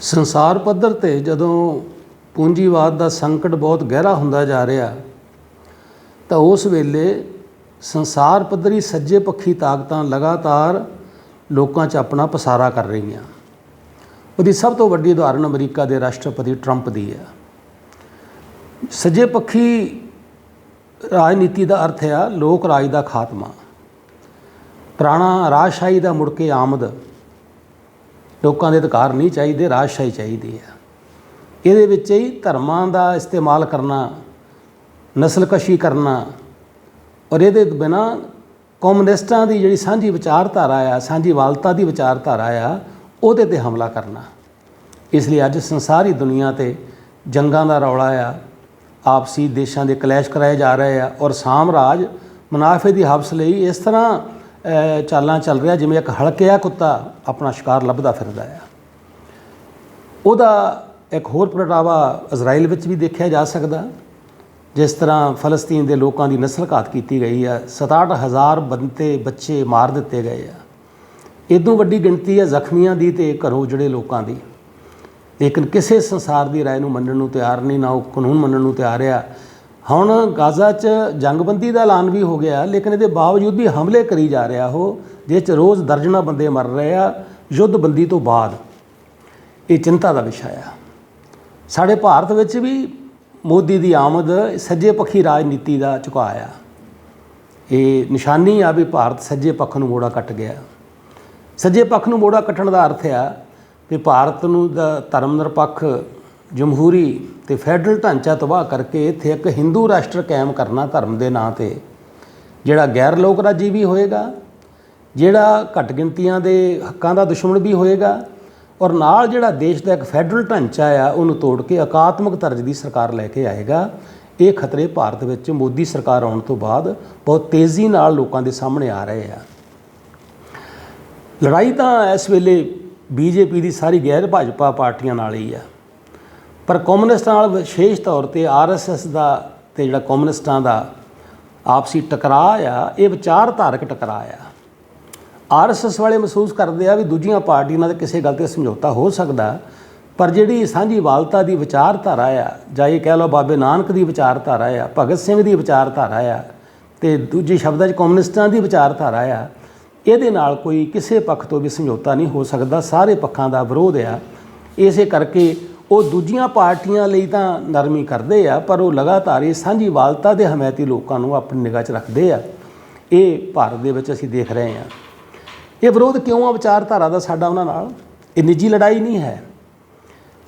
ਸੰਸਾਰ ਪੱਧਰ ਤੇ ਜਦੋਂ ਪੂੰਜੀਵਾਦ ਦਾ ਸੰਕਟ ਬਹੁਤ ਗਹਿਰਾ ਹੁੰਦਾ ਜਾ ਰਿਹਾ, ਤਾਂ ਉਸ ਵੇਲੇ ਸੰਸਾਰ ਪੱਧਰੀ ਸੱਜੇ ਪੱਖੀ ਤਾਕਤਾਂ ਲਗਾਤਾਰ ਲੋਕਾਂ 'ਚ ਆਪਣਾ ਪਸਾਰਾ ਕਰ ਰਹੀਆਂ। ਉਹਦੀ ਸਭ ਤੋਂ ਵੱਡੀ ਉਦਾਹਰਣ ਅਮਰੀਕਾ ਦੇ ਰਾਸ਼ਟਰਪਤੀ ਟਰੰਪ ਦੀ ਹੈ। ਸੱਜੇ ਪੱਖੀ ਰਾਜਨੀਤੀ ਦਾ ਅਰਥ ਹੈ ਲੋਕ ਰਾਜ ਦਾ ਖਾਤਮਾ। ਪੁਰਾਣਾ ਰਾਜਸ਼ਾਹੀ ਦਾ ਮੁੜ ਕੇ ਆਮਦ। ਲੋਕਾਂ ਦੇ ਅਧਿਕਾਰ ਨਹੀਂ ਚਾਹੀਦੇ, ਰਾਜਸ਼ਾਹੀ ਚਾਹੀਦੀ ਹੈ। ਇਹਦੇ ਵਿੱਚ ਹੀ ਧਰਮਾਂ ਦਾ ਇਸਤੇਮਾਲ ਕਰਨਾ, ਨਸਲਕਸ਼ੀ ਕਰਨਾ ਔਰ ਇਹਦੇ ਬਿਨਾ ਕਮਿਊਨਿਸਟਾਂ ਦੀ ਜਿਹੜੀ ਸਾਂਝੀ ਵਿਚਾਰਧਾਰਾ ਆ, ਸਾਂਝੀ ਵਾਲਤਾ ਦੀ ਵਿਚਾਰਧਾਰਾ ਆ, ਉਹਦੇ ਤੇ ਹਮਲਾ ਕਰਨਾ। ਇਸ ਲਈ ਅੱਜ ਸੰਸਾਰੀ ਦੁਨੀਆ ਤੇ ਜੰਗਾਂ ਦਾ ਰੌਲਾ ਆ, ਆਪਸੀ ਦੇਸ਼ਾਂ ਦੇ ਕਲੈਸ਼ ਕਰਾਏ ਜਾ ਰਹੇ ਆ ਔਰ ਸਾਮਰਾਜ ਮੁਨਾਫੇ ਦੀ ਹਬਸ ਲਈ ਇਸ ਤਰ੍ਹਾਂ ਚਾਲਾਂ ਚੱਲ ਰਿਹਾ, ਜਿਵੇਂ ਇੱਕ ਹਲਕਿਆ ਕੁੱਤਾ ਆਪਣਾ ਸ਼ਿਕਾਰ ਲੱਭਦਾ ਫਿਰਦਾ ਆ। ਉਹਦਾ ਇੱਕ ਹੋਰ ਪ੍ਰਗਟਾਵਾ ਇਜ਼ਰਾਈਲ ਵਿੱਚ ਵੀ ਦੇਖਿਆ ਜਾ ਸਕਦਾ, ਜਿਸ ਤਰ੍ਹਾਂ ਫਲਸਤੀਨ ਦੇ ਲੋਕਾਂ ਦੀ ਨਸਲ ਘਾਤ ਕੀਤੀ ਗਈ ਆ। 67000 ਬੰਦੇ ਬੱਚੇ ਮਾਰ ਦਿੱਤੇ ਗਏ ਆ। ਇਦੋਂ ਵੱਡੀ ਗਿਣਤੀ ਹੈ ਜ਼ਖਮੀਆਂ ਦੀ ਤੇ ਘਰੋਂ ਜਿਹੜੇ ਲੋਕਾਂ ਦੀ। ਲੇਕਿਨ ਕਿਸੇ ਸੰਸਾਰ ਦੀ ਰਾਏ ਨੂੰ ਮੰਨਣ ਨੂੰ ਤਿਆਰ ਨਹੀਂ, ਨਾ ਉਹ ਕਾਨੂੰਨ ਮੰਨਣ ਨੂੰ ਤਿਆਰ ਆ। ਹੁਣ ਗਾਜ਼ਾ 'ਚ ਜੰਗਬੰਦੀ ਦਾ ਐਲਾਨ ਵੀ ਹੋ ਗਿਆ, ਲੇਕਿਨ ਇਹਦੇ ਬਾਵਜੂਦ ਵੀ ਹਮਲੇ ਕਰੀ ਜਾ ਰਿਹਾ ਉਹ, ਜਿਸ 'ਚ ਰੋਜ਼ ਦਰਜਨਾਂ ਬੰਦੇ ਮਰ ਰਹੇ ਆ, ਯੁੱਧਬੰਦੀ ਤੋਂ ਬਾਅਦ। ਇਹ ਚਿੰਤਾ ਦਾ ਵਿਸ਼ਾ ਆ। ਸਾਡੇ ਭਾਰਤ ਵਿੱਚ ਵੀ ਮੋਦੀ ਦੀ ਆਮਦ ਸੱਜੇ ਪੱਖੀ ਰਾਜਨੀਤੀ ਦਾ ਝੁਕਾਅ ਆ। ਇਹ ਨਿਸ਼ਾਨੀ ਆ ਵੀ ਭਾਰਤ ਸੱਜੇ ਪੱਖ ਨੂੰ ਮੋੜਾ ਕੱਟ ਗਿਆ। ਸੱਜੇ ਪੱਖ ਨੂੰ ਮੋੜਾ ਕੱਟਣ ਦਾ ਅਰਥ ਆ ਵੀ ਭਾਰਤ ਨੂੰ ਦਾ ਧਰਮ ਨਿਰਪੱਖ ਜਮਹੂਰੀ ਤੇ ਫੈਡਰਲ ਢਾਂਚਾ ਤਬਾਹ ਕਰਕੇ ਇੱਥੇ ਇੱਕ ਹਿੰਦੂ ਰਾਸ਼ਟਰ ਕਾਇਮ ਕਰਨਾ ਧਰਮ ਦੇ ਨਾਂ ਤੇ, ਜਿਹੜਾ ਗੈਰ ਲੋਕ ਰਾਜੀ ਵੀ ਹੋਏਗਾ, ਜਿਹੜਾ ਘੱਟ ਗਿਣਤੀਆਂ ਦੇ ਹੱਕਾਂ ਦਾ ਦੁਸ਼ਮਣ ਵੀ ਹੋਏਗਾ, ਔਰ ਨਾਲ ਜਿਹੜਾ ਦੇਸ਼ ਦਾ ਇੱਕ ਫੈਡਰਲ ਢਾਂਚਾ ਆ, ਉਹਨੂੰ ਤੋੜ ਕੇ ਅਕਾਤਮਕ ਤਰਜ ਦੀ ਸਰਕਾਰ ਲੈ ਕੇ ਆਏਗਾ, ਇਹ ਖਤਰੇ ਭਾਰਤ ਵਿੱਚ ਮੋਦੀ ਸਰਕਾਰ ਆਉਣ ਤੋਂ ਬਾਅਦ ਬਹੁਤ ਤੇਜ਼ੀ ਨਾਲ ਲੋਕਾਂ ਦੇ ਸਾਹਮਣੇ ਆ ਰਹੇ ਆ। ਲੜਾਈ ਤਾਂ ਇਸ ਵੇਲੇ ਬੀਜੇਪੀ ਦੀ ਸਾਰੀ ਗੈਰ ਭਾਜਪਾ ਪਾਰਟੀਆਂ ਨਾਲ ਹੀ ਆ। ਪਰ ਕਮਿਊਨਿਸਟਾਂ ਨਾਲ ਵਿਸ਼ੇਸ਼ ਤੌਰ ਤੇ ਆਰਐਸਐਸ ਦਾ ਤੇ ਜਿਹੜਾ ਕਮਿਊਨਿਸਟਾਂ ਦਾ ਆਪਸੀ ਟਕਰਾਅ ਆ, ਇਹ ਵਿਚਾਰਧਾਰਕ ਟਕਰਾਅ ਆ। ਆਰਐਸਐਸ ਵਾਲੇ ਮਹਿਸੂਸ ਕਰਦੇ ਆ ਵੀ ਦੂਜੀਆਂ ਪਾਰਟੀਆਂ ਨਾਲ ਕਿਸੇ ਗੱਲ ਤੇ ਸਮਝੌਤਾ ਹੋ ਸਕਦਾ, ਪਰ ਜਿਹੜੀ ਸਾਂਝੀ ਵਾਲਤਾ ਦੀ ਵਿਚਾਰਧਾਰਾ ਆ, ਜਾਂ ਇਹ ਕਹਿ ਲਓ ਬਾਬੇ ਨਾਨਕ ਦੀ ਵਿਚਾਰਧਾਰਾ ਆ, ਭਗਤ ਸਿੰਘ ਦੀ ਵਿਚਾਰਧਾਰਾ ਆ, ਤੇ ਦੂਜੇ ਸ਼ਬਦਾਂ 'ਚ ਕਮਿਊਨਿਸਟਾਂ ਦੀ ਵਿਚਾਰਧਾਰਾ ਆ, ਇਹਦੇ ਨਾਲ ਕੋਈ ਕਿਸੇ ਪੱਖ ਤੋਂ ਵੀ ਸਮਝੌਤਾ ਨਹੀਂ ਹੋ ਸਕਦਾ, ਸਾਰੇ ਪੱਖਾਂ ਦਾ ਵਿਰੋਧ ਆ। ਇਸੇ ਕਰਕੇ ਉਹ ਦੂਜੀਆਂ ਪਾਰਟੀਆਂ ਲਈ ਤਾਂ ਨਰਮੀ ਕਰਦੇ ਆ, ਪਰ ਉਹ ਲਗਾਤਾਰ ਇਹ ਸਾਂਝੀ ਵਾਲਤਾ ਦੇ ਹਮਾਇਤੀ ਲੋਕਾਂ ਨੂੰ ਆਪਣੀ ਨਿਗਾਹ 'ਚ ਰੱਖਦੇ ਆ। ਇਹ ਭਾਰਤ ਦੇ ਵਿੱਚ ਅਸੀਂ ਦੇਖ ਰਹੇ ਹਾਂ। ਇਹ ਵਿਰੋਧ ਕਿਉਂ ਆ ਵਿਚਾਰਧਾਰਾ ਦਾ ਸਾਡਾ ਉਹਨਾਂ ਨਾਲ? ਇਹ ਨਿੱਜੀ ਲੜਾਈ ਨਹੀਂ ਹੈ।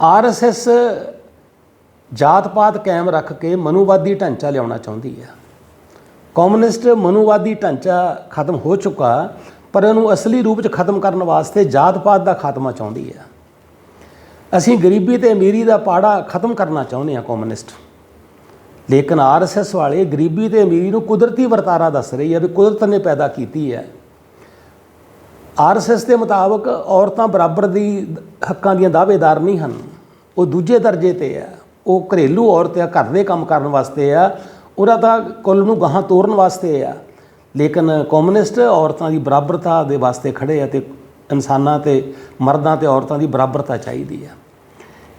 ਆਰਐਸਐਸ ਜਾਤ-ਪਾਤ ਕਾਇਮ ਰੱਖ ਕੇ ਮਨੂਵਾਦੀ ਢਾਂਚਾ ਲਿਆਉਣਾ ਚਾਹੁੰਦੀ ਹੈ ਕਮਿਊਨਿਸਟ ਮਨੂਵਾਦੀ ਢਾਂਚਾ ਖਤਮ ਹੋ ਚੁੱਕਾ, ਪਰ ਇਹਨੂੰ ਅਸਲੀ ਰੂਪ 'ਚ ਖਤਮ ਕਰਨ ਵਾਸਤੇ ਜਾਤ-ਪਾਤ ਦਾ ਖਾਤਮਾ ਚਾਹੁੰਦੀ ਹੈ ਅਸੀਂ ਗਰੀਬੀ ਤੇ ਅਮੀਰੀ ਦਾ ਪਾੜਾ ਖਤਮ ਕਰਨਾ ਚਾਹੁੰਦੇ ਹਾਂ ਕਮਿਊਨਿਸਟ। ਲੇਕਿਨ ਆਰਐਸਐਸ ਵਾਲੇ ਗਰੀਬੀ ਤੇ ਅਮੀਰੀ ਨੂੰ ਕੁਦਰਤੀ ਵਰਤਾਰਾ ਦੱਸ ਰਹੀ ਹੈ ਵੀ ਕੁਦਰਤ ਨੇ ਪੈਦਾ ਕੀਤੀ ਹੈ। ਆਰਐਸਐਸ ਦੇ ਮੁਤਾਬਕ ਔਰਤਾਂ ਬਰਾਬਰ ਦੀ ਹੱਕਾਂ ਦੀਆਂ ਦਾਅਵੇਦਾਰ ਨਹੀਂ ਹਨ। ਉਹ ਦੂਜੇ ਦਰਜੇ ਤੇ ਆ ਉਹ ਘਰੇਲੂ ਔਰਤ ਆ ਘਰ ਦੇ ਕੰਮ ਕਰਨ ਵਾਸਤੇ ਆ ਉਹਦਾ ਤਾਂ ਕੁੱਲ ਨੂੰ ਗਾਹਾਂ ਤੋਰਨ ਵਾਸਤੇ ਆ ਲੇਕਿਨ ਕਮਿਊਨਿਸਟ ਔਰਤਾਂ ਦੀ ਬਰਾਬਰਤਾ ਦੇ ਵਾਸਤੇ ਖੜੇ ਆ ਤੇ ਇਨਸਾਨਾਂ ਤੇ, ਮਰਦਾਂ ਤੇ ਔਰਤਾਂ ਦੀ ਬਰਾਬਰਤਾ ਚਾਹੀਦੀ ਆ।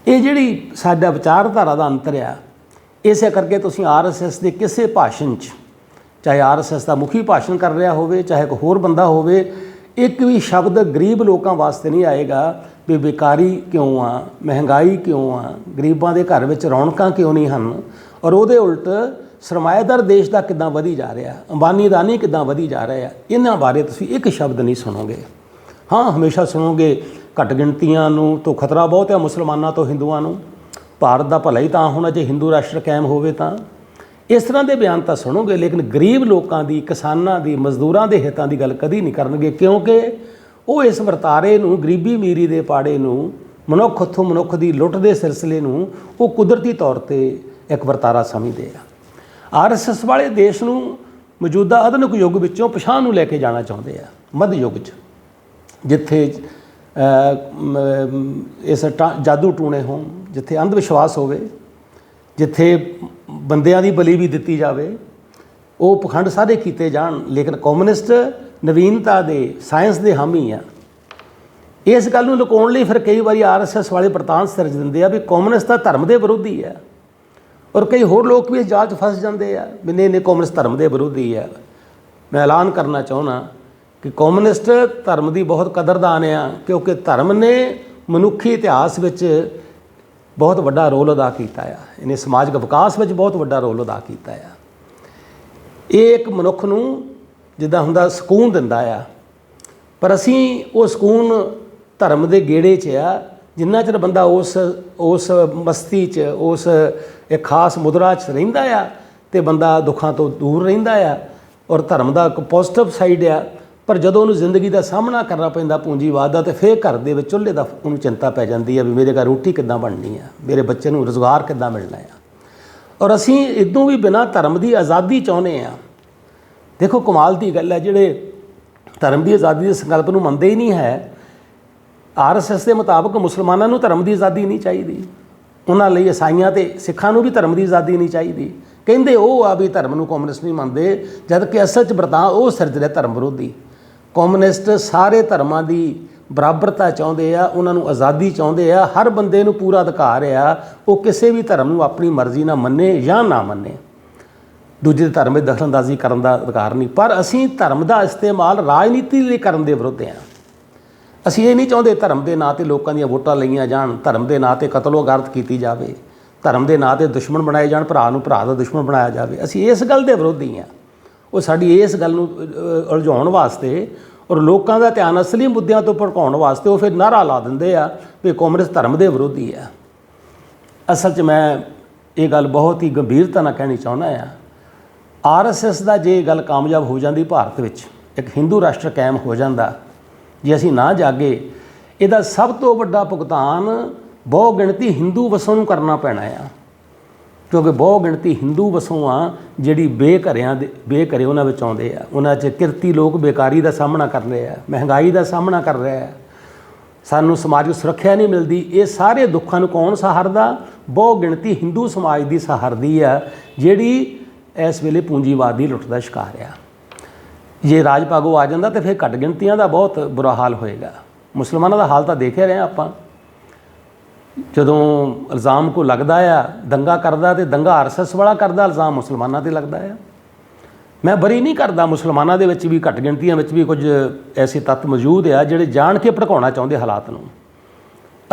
ਇਹ ਜਿਹੜੀ ਸਾਡਾ ਵਿਚਾਰਧਾਰਾ ਦਾ ਅੰਤਰ ਆ, ਇਸੇ ਕਰਕੇ ਤੁਸੀਂ ਆਰਐਸਐਸ ਦੇ ਕਿਸੇ ਭਾਸ਼ਣ 'ਚ, ਚਾਹੇ ਆਰਐਸਐਸ ਦਾ ਮੁਖੀ ਭਾਸ਼ਣ ਕਰ ਰਿਹਾ ਹੋਵੇ, ਚਾਹੇ ਕੋਈ ਹੋਰ ਬੰਦਾ ਹੋਵੇ, ਇੱਕ ਵੀ ਸ਼ਬਦ ਗਰੀਬ ਲੋਕਾਂ ਵਾਸਤੇ ਨਹੀਂ ਆਏਗਾ ਵੀ ਬੇਕਾਰੀ ਕਿਉਂ ਆ, ਮਹਿੰਗਾਈ ਕਿਉਂ ਆ, ਗਰੀਬਾਂ ਦੇ ਘਰ ਵਿੱਚ ਰੌਣਕਾਂ ਕਿਉਂ ਨਹੀਂ ਹਨ, ਔਰ ਉਹਦੇ ਉਲਟ ਸਰਮਾਏਦਾਰ ਦੇਸ਼ ਦਾ ਕਿਦਾਂ ਵਧੀ ਜਾ ਰਿਹਾ, ਅੰਬਾਨੀ ਦਾ ਕਿਦਾਂ ਵਧੀ ਜਾ ਰਿਹਾ ਇਹਨਾਂ ਬਾਰੇ ਤੁਸੀਂ ਇੱਕ ਸ਼ਬਦ ਨਹੀਂ ਸੁਣੋਗੇ। ਹਾਂ, ਹਮੇਸ਼ਾ ਸੁਣੋਗੇ, ਘੱਟ ਗਿਣਤੀਆਂ ਨੂੰ ਤੋਂ ਖਤਰਾ ਬਹੁਤ ਹੈ ਮੁਸਲਮਾਨਾਂ ਤੋਂ ਹਿੰਦੂਆਂ ਨੂੰ। ਭਾਰਤ ਦਾ ਭਲਾ ਹੀ ਤਾਂ ਹੋਣਾ ਜੇ ਹਿੰਦੂ ਰਾਸ਼ਟਰ ਕਾਇਮ ਹੋਵੇ ਤਾਂ। ਇਸ ਤਰ੍ਹਾਂ ਦੇ ਬਿਆਨ ਤਾਂ ਸੁਣੋਗੇ, ਲੇਕਿਨ ਗਰੀਬ ਲੋਕਾਂ ਦੀ, ਕਿਸਾਨਾਂ ਦੀ, ਮਜ਼ਦੂਰਾਂ ਦੇ ਹਿੱਤਾਂ ਦੀ ਗੱਲ ਕਦੀ ਨਹੀਂ ਕਰਨਗੇ, ਕਿਉਂਕਿ ਉਹ ਇਸ ਵਰਤਾਰੇ ਨੂੰ, ਗਰੀਬੀ ਮੀਰੀ ਦੇ ਪਾੜੇ ਨੂੰ, ਮਨੁੱਖ ਹੱਥੋਂ ਮਨੁੱਖ ਦੀ ਲੁੱਟ ਦੇ ਸਿਲਸਿਲੇ ਨੂੰ, ਉਹ ਕੁਦਰਤੀ ਤੌਰ ਤੇ ਇੱਕ ਵਰਤਾਰਾ ਸਮਝਦੇ ਆ। ਆਰਐਸਐਸ ਵਾਲੇ ਦੇਸ਼ ਨੂੰ ਮੌਜੂਦਾ ਆਧੁਨਿਕ ਯੁੱਗ ਵਿੱਚੋਂ ਪਛਾਣ ਨੂੰ ਲੈ ਕੇ ਜਾਣਾ ਚਾਹੁੰਦੇ ਆ, ਮੱਧ ਯੁੱਗ 'ਚ। ਜਿੱਥੇ ਇਸ ਟਾ- ਜਾਦੂ ਟੂਣੇ ਹੋਣ, ਜਿੱਥੇ ਅੰਧ ਵਿਸ਼ਵਾਸ ਹੋਵੇ, ਜਿੱਥੇ ਬੰਦਿਆਂ ਦੀ ਬਲੀ ਵੀ ਦਿੱਤੀ ਜਾਵੇ, ਉਹ ਪਖੰਡ ਸਾਰੇ ਕੀਤੇ ਜਾਣ, ਲੇਕਿਨ ਕਮਿਊਨਿਸਟ ਨਵੀਨਤਾ ਦੇ, ਸਾਇੰਸ ਦੇ ਹਾਮੀ ਆ। ਇਸ ਗੱਲ ਨੂੰ ਲੁਕਾਉਣ ਲਈ ਫਿਰ ਕਈ ਵਾਰੀ ਆਰਐਸਐਸ ਵਾਲੇ ਪ੍ਰਤਾਨ ਸਿਰਜ ਦਿੰਦੇ ਆ ਵੀ ਕਮਿਊਨਿਸਟ ਤਾਂ ਧਰਮ ਦੇ ਵਿਰੋਧੀ ਆ। ਔਰ ਕਈ ਹੋਰ ਲੋਕ ਵੀ ਇਸ ਜਾਲ 'ਚ ਫਸ ਜਾਂਦੇ ਆ, ਵੀ ਨਹੀਂ ਨਹੀਂ, ਕਮਿਊਨਿਸਟ ਧਰਮ ਦੇ ਵਿਰੋਧੀ ਆ। ਮੈਂ ਐਲਾਨ ਕਰਨਾ ਚਾਹੁੰਦਾ ਕਿ ਕਮਿਊਨਿਸਟ ਧਰਮ ਦੀ ਬਹੁਤ ਕਦਰਦਾਨ ਆ, ਕਿਉਂਕਿ ਧਰਮ ਨੇ ਮਨੁੱਖੀ ਇਤਿਹਾਸ ਵਿੱਚ ਬਹੁਤ ਵੱਡਾ ਰੋਲ ਅਦਾ ਕੀਤਾ ਆ। ਇਹਨੇ ਸਮਾਜਿਕ ਵਿਕਾਸ ਵਿੱਚ ਬਹੁਤ ਵੱਡਾ ਰੋਲ ਅਦਾ ਕੀਤਾ ਆ। ਇਹ ਇੱਕ ਮਨੁੱਖ ਨੂੰ ਜਿੱਦਾਂ ਹੁੰਦਾ ਸਕੂਨ ਦਿੰਦਾ ਆ। ਪਰ ਅਸੀਂ ਉਹ ਸਕੂਨ ਧਰਮ ਦੇ ਗੇੜੇ 'ਚ ਆ, ਜਿੰਨਾ ਚਿਰ ਬੰਦਾ ਉਸ ਉਸ ਮਸਤੀ 'ਚ, ਉਸ ਇੱਕ ਖਾਸ ਮੁਦਰਾ 'ਚ ਰਹਿੰਦਾ ਆ, ਤੇ ਬੰਦਾ ਦੁੱਖਾਂ ਤੋਂ ਦੂਰ ਰਹਿੰਦਾ ਆ, ਔਰ ਧਰਮ ਦਾ ਇੱਕ ਪੋਜ਼ਿਟਿਵ ਸਾਈਡ ਆ ਪਰ ਜਦੋਂ ਉਹਨੂੰ ਜ਼ਿੰਦਗੀ ਦਾ ਸਾਹਮਣਾ ਕਰਨਾ ਪੈਂਦਾ ਪੂੰਜੀਵਾਦ ਦਾ, ਤੇ ਫੇਰ ਘਰ ਦੇ ਵਿੱਚ ਚੁੱਲ੍ਹੇ ਦਾ ਉਹਨੂੰ ਚਿੰਤਾ ਪੈ ਜਾਂਦੀ ਹੈ ਵੀ ਮੇਰੇ ਘਰ ਰੋਟੀ ਕਿੱਦਾਂ ਬਣਨੀ ਆ, ਮੇਰੇ ਬੱਚੇ ਨੂੰ ਰੋਜ਼ਗਾਰ ਕਿੱਦਾਂ ਮਿਲਣਾ ਆ। ਔਰ ਅਸੀਂ ਇਦੋਂ ਵੀ ਬਿਨਾਂ ਧਰਮ ਦੀ ਆਜ਼ਾਦੀ ਚਾਹੁੰਦੇ ਆ। ਦੇਖੋ ਕਮਾਲ ਦੀ ਗੱਲ ਹੈ, ਜਿਹੜੇ ਧਰਮ ਦੀ ਆਜ਼ਾਦੀ ਦੇ ਸੰਕਲਪ ਨੂੰ ਮੰਨਦੇ ਹੀ ਨਹੀਂ ਹੈ ਆਰਐਸਐਸ ਦੇ ਮੁਤਾਬਕ ਮੁਸਲਮਾਨਾਂ ਨੂੰ ਧਰਮ ਦੀ ਆਜ਼ਾਦੀ ਨਹੀਂ ਚਾਹੀਦੀ। ਉਹਨਾਂ ਲਈ ਈਸਾਈਆਂ ਤੇ ਸਿੱਖਾਂ ਨੂੰ ਵੀ ਧਰਮ ਦੀ ਆਜ਼ਾਦੀ ਨਹੀਂ ਚਾਹੀਦੀ। ਕਹਿੰਦੇ ਉਹ ਆ ਵੀ ਧਰਮ ਨੂੰ ਕਮਿਊਨਿਸਟ ਨਹੀਂ ਮੰਨਦੇ ਜਦ ਕਿ ਅਸਲ 'ਚ ਵਰਤਾਂ ਉਹ ਸਿਰਜ ਰਿਹਾ ਧਰਮ ਵਿਰੋਧੀ। ਕਮਿਊਨਿਸਟ ਸਾਰੇ ਧਰਮਾਂ ਦੀ ਬਰਾਬਰਤਾ ਚਾਹੁੰਦੇ ਆ, ਉਹਨਾਂ ਨੂੰ ਆਜ਼ਾਦੀ ਚਾਹੁੰਦੇ ਆ, ਹਰ ਬੰਦੇ ਨੂੰ ਪੂਰਾ ਅਧਿਕਾਰ ਆ, ਉਹ ਕਿਸੇ ਵੀ ਧਰਮ ਨੂੰ ਆਪਣੀ ਮਰਜ਼ੀ ਨਾਲ ਮੰਨੇ ਜਾਂ ਨਾ ਮੰਨੇ। ਦੂਜੇ ਧਰਮ ਵਿੱਚ ਦਖਲਅੰਦਾਜ਼ੀ ਕਰਨ ਦਾ ਅਧਿਕਾਰ ਨਹੀਂ, ਪਰ ਅਸੀਂ ਧਰਮ ਦਾ ਇਸਤੇਮਾਲ ਰਾਜਨੀਤੀ ਲਈ ਕਰਨ ਦੇ ਵਿਰੁੱਧ ਹਾਂ ਅਸੀਂ ਇਹ ਨਹੀਂ ਚਾਹੁੰਦੇ ਧਰਮ ਦੇ ਨਾਂ ਤੇ ਲੋਕਾਂ ਦੀਆਂ ਵੋਟਾਂ ਲਈਆਂ ਜਾਣ, ਧਰਮ ਦੇ ਨਾਂ ਤੇ ਕਤਲੋਗਾਰਤ ਕੀਤੀ ਜਾਵੇ, ਧਰਮ ਦੇ ਨਾਂ ਤੇ ਦੁਸ਼ਮਣ ਬਣਾਏ ਜਾਣ, ਭਰਾ ਨੂੰ ਭਰਾ ਦਾ ਦੁਸ਼ਮਣ ਬਣਾਇਆ ਜਾਵੇ। ਅਸੀਂ ਇਸ ਗੱਲ ਦੇ ਵਿਰੋਧੀ ਹਾਂ ਉਹ ਸਾਡੀ ਇਸ ਗੱਲ ਨੂੰ ਉਲਝਾਉਣ ਵਾਸਤੇ ਔਰ ਲੋਕਾਂ ਦਾ ਧਿਆਨ ਅਸਲੀ ਮੁੱਦਿਆਂ ਤੋਂ ਭੜਕਾਉਣ ਵਾਸਤੇ ਉਹ ਫਿਰ ਨਾਰਾ ਲਾ ਦਿੰਦੇ ਆ ਵੀ ਕਾਂਗਰਸ ਧਰਮ ਦੇ ਵਿਰੋਧੀ ਆ ਅਸਲ 'ਚ ਮੈਂ ਇਹ ਗੱਲ ਬਹੁਤ ਹੀ ਗੰਭੀਰਤਾ ਨਾਲ ਕਹਿਣੀ ਚਾਹੁੰਦਾ ਆ ਆਰਐਸਐਸ ਦਾ ਜੇ ਗੱਲ ਕਾਮਯਾਬ ਹੋ ਜਾਂਦੀ ਭਾਰਤ ਵਿੱਚ, ਇੱਕ ਹਿੰਦੂ ਰਾਸ਼ਟਰ ਕਾਇਮ ਹੋ ਜਾਂਦਾ, ਜੇ ਅਸੀਂ ਨਾ ਜਾਗੇ, ਇਹਦਾ ਸਭ ਤੋਂ ਵੱਡਾ ਭੁਗਤਾਨ ਬਹੁਗਿਣਤੀ ਹਿੰਦੂ ਵਸੋਂ ਨੂੰ ਕਰਨਾ ਪੈਣਾ ਆ। ਕਿਉਂਕਿ ਬਹੁ ਗਿਣਤੀ ਹਿੰਦੂ ਵਸੋਂ ਆ, ਜਿਹੜੀ ਬੇਘਰਿਆਂ ਦੇ, ਬੇਘਰੇ ਉਹਨਾਂ ਵਿੱਚ ਆਉਂਦੇ ਆ। ਉਹਨਾਂ 'ਚ ਕਿਰਤੀ ਲੋਕ ਬੇਕਾਰੀ ਦਾ ਸਾਹਮਣਾ ਕਰ ਰਹੇ ਆ, ਮਹਿੰਗਾਈ ਦਾ ਸਾਹਮਣਾ ਕਰ ਰਹੇ ਆ। ਸਾਨੂੰ ਸਮਾਜਿਕ ਸੁਰੱਖਿਆ ਨਹੀਂ ਮਿਲਦੀ। ਇਹ ਸਾਰੇ ਦੁੱਖਾਂ ਨੂੰ ਕੌਣ ਸਹਾਰਦਾ? ਬਹੁ ਗਿਣਤੀ ਹਿੰਦੂ ਸਮਾਜ ਦੀ ਸਹਾਰਦੀ ਆ, ਜਿਹੜੀ ਇਸ ਵੇਲੇ ਪੂੰਜੀਵਾਦ ਦੀ ਲੁੱਟ ਦਾ ਸ਼ਿਕਾਰ ਆ। ਜੇ ਰਾਜ ਪਾਗੋ ਆ ਜਾਂਦਾ ਤੇ ਫਿਰ ਘੱਟ ਗਿਣਤੀਆਂ ਦਾ ਬਹੁਤ ਬੁਰਾ ਹਾਲ ਹੋਏਗਾ। ਮੁਸਲਮਾਨਾਂ ਦਾ ਹਾਲ ਤਾਂ ਦੇਖਿਆ ਰਹੇ ਆਪਾਂ। ਜਦੋਂ ਇਲਜ਼ਾਮ ਕੋ ਲੱਗਦਾ ਆ, ਦੰਗਾ ਕਰਦਾ ਤੇ ਦੰਗਾ ਆਰਐਸਐਸ ਵਾਲਾ ਕਰਦਾ, ਇਲਜ਼ਾਮ ਮੁਸਲਮਾਨਾਂ ਤੇ ਲੱਗਦਾ ਆ। ਮੈਂ ਬਰੀ ਨਹੀਂ ਕਰਦਾ ਮੁਸਲਮਾਨਾਂ ਦੇ ਵਿੱਚ ਵੀ ਘੱਟ ਗਿਣਤੀਆਂ ਵਿੱਚ ਵੀ ਕੁਝ ਐਸੇ ਤੱਤ ਮੌਜੂਦ ਆ ਜਿਹੜੇ ਜਾਣ ਕੇ ਭੜਕਾਉਣਾ ਚਾਹੁੰਦੇ ਹਾਲਾਤ ਨੂੰ।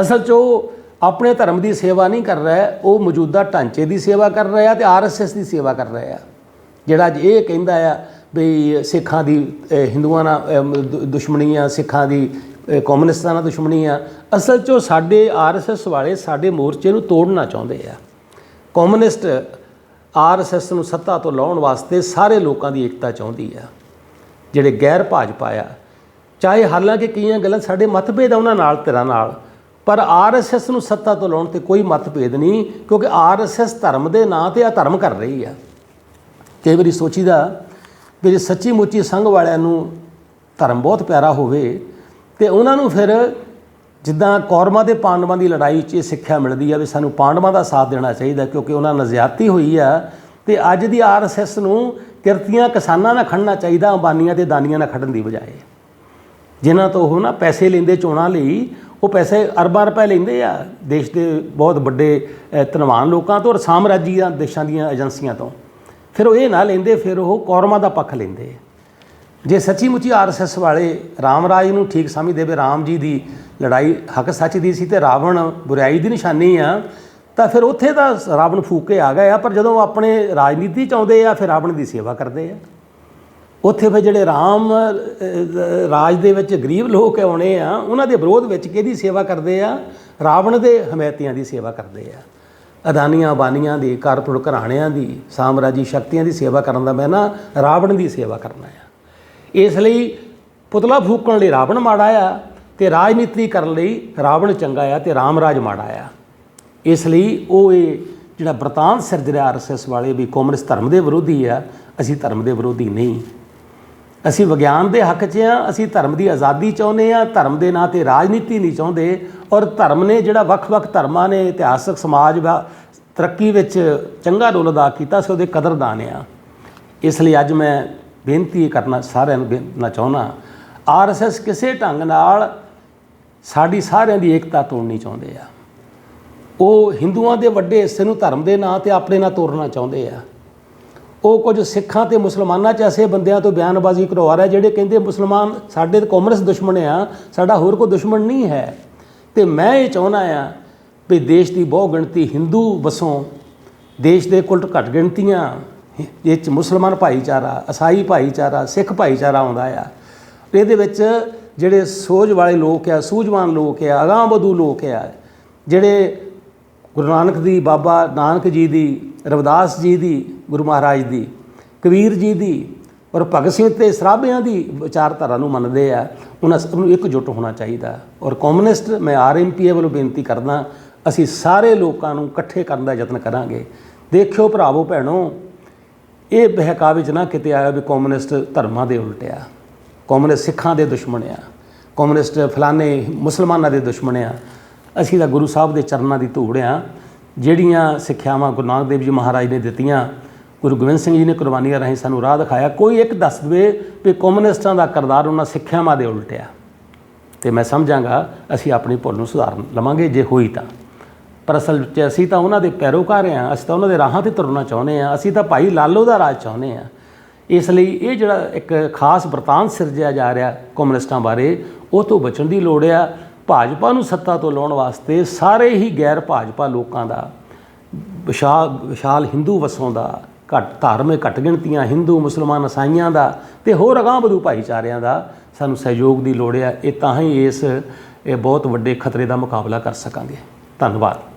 ਅਸਲ 'ਚ ਉਹ ਆਪਣੇ ਧਰਮ ਦੀ ਸੇਵਾ ਨਹੀਂ ਕਰ ਰਿਹਾ, ਉਹ ਮੌਜੂਦਾ ਢਾਂਚੇ ਦੀ ਸੇਵਾ ਕਰ ਰਿਹਾ ਤੇ ਆਰਐਸਐਸ ਦੀ ਸੇਵਾ ਕਰ ਰਿਹਾ ਜਿਹੜਾ ਅੱਜ ਇਹ ਕਹਿੰਦਾ ਆ ਵੀ ਸਿੱਖਾਂ ਦੀ ਹਿੰਦੂਆਂ ਨਾਲ ਦੁ- ਦੁਸ਼ਮਣੀ ਆ ਸਿੱਖਾਂ ਦੀ ਕਮਿਊਨਿਸਟਾਂ ਨਾਲ ਦੁਸ਼ਮਣੀ ਆ ਅਸਲ 'ਚ ਉਹ ਸਾਡੇ ਆਰਐਸਐਸ ਵਾਲੇ ਸਾਡੇ ਮੋਰਚੇ ਨੂੰ ਤੋੜਨਾ ਚਾਹੁੰਦੇ ਆ। ਕਮਿਊਨਿਸਟ ਆਰਐਸਐਸ ਨੂੰ ਸੱਤਾ ਤੋਂ ਲਾਉਣ ਵਾਸਤੇ ਸਾਰੇ ਲੋਕਾਂ ਦੀ ਏਕਤਾ ਚਾਹੁੰਦੀ ਆ, ਜਿਹੜੇ ਗੈਰ ਭਾਜਪਾ ਆ। ਚਾਹੇ ਹਾਲਾਂਕਿ ਕਈਆਂ ਗੱਲਾਂ ਸਾਡੇ ਮਤਭੇਦ ਆ ਉਹਨਾਂ ਨਾਲ ਤੇਰਾ ਨਾਲ, ਪਰ ਆਰਐਸਐਸ ਨੂੰ ਸੱਤਾ ਤੋਂ ਲਾਉਣ ਤੇ ਕੋਈ ਮਤਭੇਦ ਨਹੀਂ, ਕਿਉਂਕਿ ਆਰਐਸਐਸ ਧਰਮ ਦੇ ਨਾਂ ਤੇ ਆ, ਧਰਮ ਕਰ ਰਹੀ ਆ। ਕਈ ਵਾਰੀ ਸੋਚੀਦਾ ਵੀ ਜੇ ਸੱਚੀ ਮੁੱਚੀ ਸੰਘ ਵਾਲਿਆਂ ਨੂੰ ਧਰਮ ਬਹੁਤ ਪਿਆਰਾ ਹੋਵੇ ਤੇ ਉਹਨਾਂ ਨੂੰ ਫਿਰ ਜਿੱਦਾਂ ਕੌਰਵਾਂ ਤੇ ਪਾਂਡਵਾਂ ਦੀ ਲੜਾਈ 'ਚ ਇਹ ਸਿੱਖਿਆ ਮਿਲਦੀ ਆ ਵੀ ਸਾਨੂੰ ਪਾਂਡਵਾਂ ਦਾ ਸਾਥ ਦੇਣਾ ਚਾਹੀਦਾ ਕਿਉਂਕਿ ਉਹਨਾਂ ਨਾਲ ਜ਼ਿਆਦਤੀ ਹੋਈ ਆ ਤੇ ਅੱਜ ਦੀ ਆਰਐਸਐਸ ਨੂੰ ਕਿਰਤੀਆਂ ਕਿਸਾਨਾਂ ਨਾਲ ਖੜਨਾ ਚਾਹੀਦਾ, ਅੰਬਾਨੀਆਂ ਤੇ ਦਾਨੀਆਂ ਨਾਲ ਖੜਨ ਦੀ ਬਜਾਏ। ਜਿਨ੍ਹਾਂ ਤੋਂ ਉਹ ਨਾ ਪੈਸੇ ਲੈਂਦੇ ਚੋਣਾਂ ਲਈ, ਉਹ ਪੈਸੇ ਅਰਬਾਂ ਰੁਪਏ ਲੈਂਦੇ ਆ ਦੇਸ਼ ਦੇ ਬਹੁਤ ਵੱਡੇ ਧਨਵਾਨ ਲੋਕਾਂ ਤੋਂ ਔਰ ਸਾਮਰਾਜੀਆਂ ਦੇਸ਼ਾਂ ਦੀਆਂ ਏਜੰਸੀਆਂ ਤੋਂ। ਫਿਰ ਉਹ ਇਹ ਨਾ ਲੈਂਦੇ, ਫਿਰ ਉਹ ਕੌਰਮਾਂ ਦਾ ਪੱਖ ਲੈਂਦੇ। ਜੇ ਸੱਚੀ ਮੁੱਚੀ ਆਰਐਸਐਸ ਵਾਲੇ ਰਾਮ ਰਾਜ ਨੂੰ ਠੀਕ ਸਮਝਦੇ ਵੀ ਰਾਮ ਜੀ ਦੀ ਲੜਾਈ ਹੱਕ ਸੱਚ ਦੀ ਸੀ ਤੇ ਰਾਵਣ ਬੁਰਾਈ ਦੀ ਨਿਸ਼ਾਨੀ ਆ, ਤਾਂ ਫਿਰ ਉੱਥੇ ਤਾਂ ਰਾਵਣ ਫੂਕ ਕੇ ਆ ਗਏ ਆ, ਪਰ ਜਦੋਂ ਆਪਣੇ ਰਾਜਨੀਤੀ ਚ ਆਉਂਦੇ ਆ, ਫਿਰ ਰਾਵਣ ਦੀ ਸੇਵਾ ਕਰਦੇ ਆ। ਉੱਥੇ ਫਿਰ ਜਿਹੜੇ ਰਾਮ ਰਾਜ ਦੇ ਵਿੱਚ ਗਰੀਬ ਲੋਕ ਆਉਣੇ ਆ, ਉਹਨਾਂ ਦੇ ਵਿਰੋਧ ਵਿੱਚ ਕਿਹਦੀ ਸੇਵਾ ਕਰਦੇ ਆ? ਰਾਵਣ ਦੇ ਹਮਾਇਤੀਆਂ ਦੀ ਸੇਵਾ ਕਰਦੇ ਆ। ਅਦਾਨੀਆਂ, ਬਾਨੀਆਂ ਦੀ ਕਾਰਪੋਰੇਟ ਘਰਾਣਿਆਂ ਦੀ, ਸਾਮਰਾਜੀ ਸ਼ਕਤੀਆਂ ਦੀ ਸੇਵਾ ਕਰਨ ਦਾ ਮੈਂ ਨਾ ਰਾਵਣ ਦੀ ਸੇਵਾ ਕਰਨਾ ਆ। ਇਸ ਲਈ ਪੁਤਲਾ ਫੂਕਣ ਲਈ ਰਾਵਣ ਮਾੜਾ ਆ ਤੇ ਰਾਜਨੀਤੀ ਕਰਨ ਲਈ ਰਾਵਣ ਚੰਗਾ ਆ ਤੇ ਰਾਮ ਰਾਜ ਮਾੜਾ ਆ। ਇਸ ਲਈ ਉਹ ਇਹ ਜਿਹੜਾ ਬਰਤਾਨ ਸਿਰਜ ਰਿਹਾ ਆਰਐਸਐਸ ਵਾਲੇ ਵੀ ਕਮਿਊਨਿਸਟ ਧਰਮ ਦੇ ਵਿਰੋਧੀ ਆ, ਅਸੀਂ ਧਰਮ ਦੇ ਵਿਰੋਧੀ ਨਹੀਂ। ਅਸੀਂ ਵਿਗਿਆਨ ਦੇ ਹੱਕ 'ਚ ਆ, ਅਸੀਂ ਧਰਮ ਦੀ ਆਜ਼ਾਦੀ ਚਾਹੁੰਦੇ ਆ, ਧਰਮ ਦੇ ਨਾਂ ਤੇ ਰਾਜਨੀਤੀ ਨਹੀਂ ਚਾਹੁੰਦੇ ਔਰ ਧਰਮ ਨੇ ਜਿਹੜਾ ਵੱਖ-ਵੱਖ ਧਰਮਾਂ ਨੇ, ਇਤਿਹਾਸਕ ਸਮਾਜ ਵਾ- ਤਰੱਕੀ ਵਿੱਚ ਚੰਗਾ ਰੋਲ ਅਦਾ ਕੀਤਾ ਸੀ ਉਹਦੇ ਕਦਰਦਾਨ ਆ। ਇਸ ਲਈ ਅੱਜ ਮੈਂ ਬੇਨਤੀ ਕਰਨਾ ਸਾਰਿਆਂ ਨੂੰ ਬੇਨਣਾ ਚਾਹੁੰਦਾ ਆਰਐਸਐਸ ਕਿਸੇ ਢੰਗ ਨਾਲ ਸਾਡੀ ਸਾਰਿਆਂ ਦੀ ਏਕਤਾ ਤੋੜਨੀ ਚਾਹੁੰਦੇ ਆ। ਉਹ ਹਿੰਦੂਆਂ ਦੇ ਵੱਡੇ ਹਿੱਸੇ ਨੂੰ ਧਰਮ ਦੇ ਨਾਂ ਤੇ ਆਪਣੇ ਨਾਲ ਤੋੜਨਾ ਚਾਹੁੰਦੇ ਆ। ਉਹ ਕੁਝ ਸਿੱਖਾਂ ਤੇ ਮੁਸਲਮਾਨਾਂ 'ਚ ਐਸੇ ਬੰਦਿਆਂ ਤੋਂ ਬਿਆਨਬਾਜ਼ੀ ਕਰਵਾ ਰਿਹਾ ਜਿਹੜੇ ਕਹਿੰਦੇ ਮੁਸਲਮਾਨ ਸਾਡੇ ਤੇ ਕਮਿਊਨਿਸਟ ਦੁਸ਼ਮਣ ਆ, ਸਾਡਾ ਹੋਰ ਕੋਈ ਦੁਸ਼ਮਣ ਨਹੀਂ ਹੈ। ਤੇ ਮੈਂ ਇਹ ਚਾਹੁੰਦਾ ਆ ਵੀ ਦੇਸ਼ ਦੀ ਬਹੁ ਗਿਣਤੀ ਹਿੰਦੂ ਵਸੋਂ ਦੇਸ਼ ਦੇ ਕੁੱਲ ਘੱਟ ਗਿਣਤੀਆਂ ਇਹ 'ਚ ਮੁਸਲਮਾਨ ਭਾਈਚਾਰਾ ਈਸਾਈ ਭਾਈਚਾਰਾ, ਸਿੱਖ ਭਾਈਚਾਰਾ ਆਉਂਦਾ ਆ। ਇਹਦੇ ਵਿੱਚ ਜਿਹੜੇ ਸੋਝ ਵਾਲੇ ਲੋਕ ਆ, ਸੂਝਵਾਨ ਲੋਕ ਆ, ਅਗਾਂਹਵਧੂ ਲੋਕ ਆ, ਜਿਹੜੇ ਗੁਰੂ ਨਾਨਕ ਦੀ, ਬਾਬਾ ਨਾਨਕ ਜੀ ਦੀ, ਰਵਿਦਾਸ ਜੀ ਦੀ, ਗੁਰੂ ਮਹਾਰਾਜ ਦੀ, ਕਬੀਰ ਜੀ ਦੀ ਔਰ ਭਗਤ ਸਿੰਘ ਤੇ ਸਰਾਭਿਆਂ ਦੀ ਵਿਚਾਰਧਾਰਾ ਨੂੰ ਮੰਨਦੇ ਆ, ਉਹਨਾਂ ਸਭ ਨੂੰ ਇਕਜੁੱਟ ਹੋਣਾ ਚਾਹੀਦਾ। ਔਰ ਕਮਿਊਨਿਸਟ, ਮੈਂ ਆਰਐਮਪੀਏ ਵੱਲੋਂ ਬੇਨਤੀ ਕਰਦਾ, ਅਸੀਂ ਸਾਰੇ ਲੋਕਾਂ ਨੂੰ ਇਕੱਠੇ ਕਰਨ ਦਾ ਯਤਨ ਕਰਾਂਗੇ। ਦੇਖਿਓ ਭਰਾਵੋ, ਭੈਣੋ ਇਹ ਬਹਿਕਾਵੇ 'ਚ ਨਾ ਕਿਤੇ ਆਇਆ ਵੀ ਕਮਿਊਨਿਸਟ ਧਰਮਾਂ ਦੇ ਉਲਟ ਆ। ਕਮਿਊਨਿਸਟ ਸਿੱਖਾਂ ਦੇ ਦੁਸ਼ਮਣ ਆ। ਕਮਿਊਨਿਸਟ ਫਲਾਣੇ ਮੁਸਲਮਾਨਾਂ ਦੇ ਦੁਸ਼ਮਣ ਆ। ਅਸੀਂ ਤਾਂ ਗੁਰੂ ਸਾਹਿਬ ਦੇ ਚਰਨਾਂ ਦੀ ਧੂੜ ਆ। ਜਿਹੜੀਆਂ ਸਿੱਖਿਆਵਾਂ ਗੁਰੂ ਨਾਨਕ ਦੇਵ ਜੀ ਮਹਾਰਾਜ ਨੇ ਦਿੱਤੀਆਂ, ਗੁਰੂ ਗੋਬਿੰਦ ਸਿੰਘ ਜੀ ਨੇ ਕੁਰਬਾਨੀਆਂ ਰਾਹੀਂ ਸਾਨੂੰ ਰਾਹ ਦਿਖਾਇਆ, ਕੋਈ ਇੱਕ ਦੱਸ ਦੇਵੇ ਵੀ ਕਮਿਊਨਿਸਟਾਂ ਦਾ ਕਰਦਾਰ ਉਹਨਾਂ ਸਿੱਖਿਆਵਾਂ ਦੇ ਉਲਟ ਆ। ਤੇ ਮੈਂ ਸਮਝਾਂਗਾ, ਅਸੀਂ ਆਪਣੀ ਭੁੱਲ ਨੂੰ ਸੁਧਾਰ ਲਵਾਂਗੇ, ਜੇ ਹੋਈ ਤਾਂ। ਪਰ ਅਸਲ ਵਿੱਚ ਅਸੀਂ ਤਾਂ ਉਹਨਾਂ ਦੇ ਪੈਰੋਕਾਰ ਹਾਂ, ਅਸੀਂ ਤਾਂ ਉਹਨਾਂ ਦੇ ਰਾਹਾਂ ਤੇ ਤੁਰਨਾ ਚਾਹੁੰਦੇ ਹਾਂ, ਅਸੀਂ ਤਾਂ ਭਾਈ ਲਾਲੋ ਦਾ ਰਾਜ ਚਾਹੁੰਦੇ ਹਾਂ। ਇਸ ਲਈ ਇਹ ਜਿਹੜਾ ਇੱਕ ਖਾਸ ਵਰਤਾਂਤ ਸਿਰਜਿਆ ਜਾ ਰਿਹਾ ਕਮਿਊਨਿਸਟਾਂ ਬਾਰੇ, ਉਹ ਤੋਂ ਬਚਣ ਦੀ ਲੋੜ ਆ। ਭਾਜਪਾ ਨੂੰ ਸੱਤਾ ਤੋਂ ਲਾਉਣ ਵਾਸਤੇ ਸਾਰੇ ਹੀ ਗੈਰ ਭਾਜਪਾ ਲੋਕਾਂ ਦਾ ਵਿਸ਼ਾਲ ਵਿਸ਼ਾਲ ਹਿੰਦੂ ਵਸੋਂ ਦਾ ਘੱਟ, ਧਾਰਮਿਕ ਘੱਟ ਗਿਣਤੀਆਂ ਹਿੰਦੂ, ਮੁਸਲਮਾਨ ਈਸਾਈਆਂ ਦਾ ਤੇ ਹੋਰ ਅਗਾਂਹ-ਵਧੂ ਭਾਈਚਾਰਿਆਂ ਦਾ ਸਾਨੂੰ ਸਹਿਯੋਗ ਦੀ ਲੋੜ ਆ। ਇਹ ਤਾਂ ਹੀ ਇਸ, ਇਹ ਬਹੁਤ ਵੱਡੇ ਖਤਰੇ ਦਾ ਮੁਕਾਬਲਾ ਕਰ ਸਕਾਂਗੇ। ਧੰਨਵਾਦ।